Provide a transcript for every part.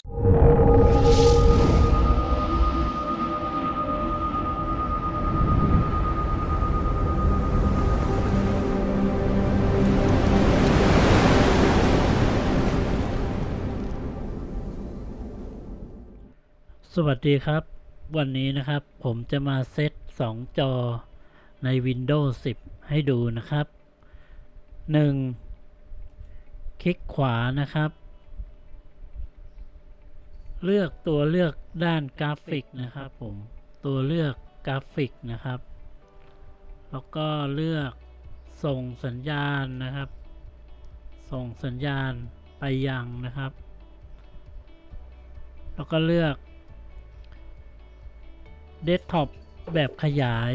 สวัสดีครับ วันนี้นะครับผมจะมาเซต 2 จอใน Windows 10 ให้ดูนะครับ 1. คลิกขวานะครับ เลือกตัวเลือกด้านกราฟิกนะครับผมตัวเลือกกราฟิกนะครับ แล้วก็เลือกส่งสัญญาณนะครับ ส่งสัญญาณไปยังนะครับ แล้วก็เลือกเดสก์ท็อปแบบขยาย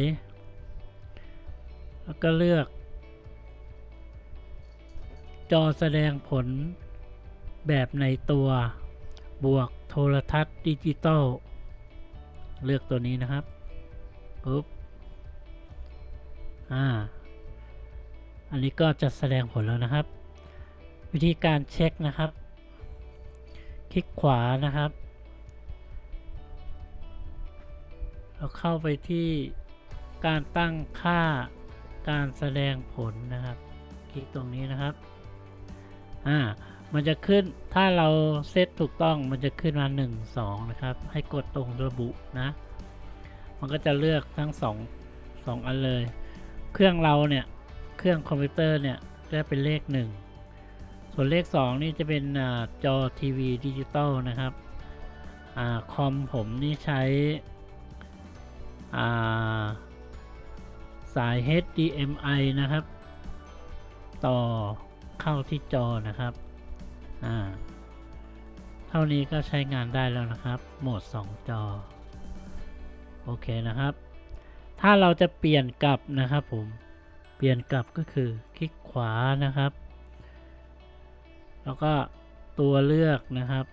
แล้วก็เลือก จอแสดงผลแบบในตัวบวก ทรทัศน์ดิจิตอลเลือกตัวนี้นะครับปุ๊บอ่า อันนี้ก็จะแสดงผลแล้วนะครับ วิธีการเช็คนะครับ คลิกขวานะครับ เราเข้าไปที่การตั้งค่าการแสดงผลนะครับ คลิกตรงนี้นะครับ อ่า มันจะขึ้นถ้าเราเซตถูกต้องมันจะขึ้นมา1 2 นะครับ ให้กดตรงระบุนะ มันก็จะเลือกทั้ง 2 2 อันเลย เครื่องเราเนี่ย เครื่องคอมพิวเตอร์เนี่ยจะเป็นเลข 1 ส่วนเลข 2 นี่จะเป็นอจอทีวีดิจิตอลนะครับอคอมผมนี่ใช้อ่าสาย HDMI นะครับ ต่อเข้าที่จอนะครับ ท่านี้ก็ใช้งานได้แล้วนะครับ โหมด 2 จอ โอเคนะครับ ถ้าเราจะเปลี่ยนกลับนะครับผม เปลี่ยนกลับก็คือคลิกขวานะครับ แล้วก็ตัวเลือกนะครับ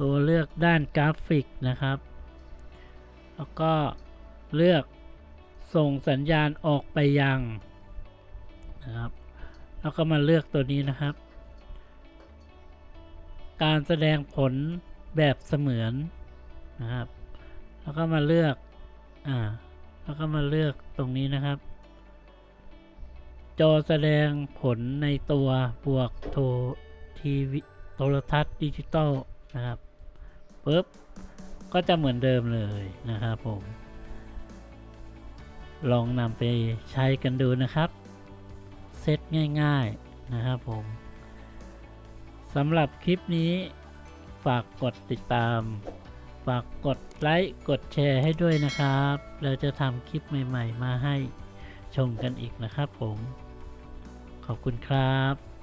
ตัวเลือกด้านกราฟิกนะครับ แล้วก็เลือกส่งสัญญาณออกไปยังนะครับ แล้วก็มาเลือกตัวนี้นะครับ การแสดงผลแบบเสมือนนะครับ แล้วก็มาเลือก อ่า แล้วก็มาเลือกตรงนี้นะครับ จอแสดงผลในตัวบวกโทรทีวีโทรทัศน์ดิจิตอลนะครับปุ๊บ ก็จะเหมือนเดิมเลยนะครับผม ลองนำไปใช้กันดูนะครับ เซตง่าย ๆนะครับผม สำหรับคลิปนี้ ฝากกดติดตาม ฝากกดไลค์ กดแชร์ให้ด้วยนะครับ เราจะทำคลิปใหม่ ๆ มาให้ชมกันอีกนะครับผม ขอบคุณครับ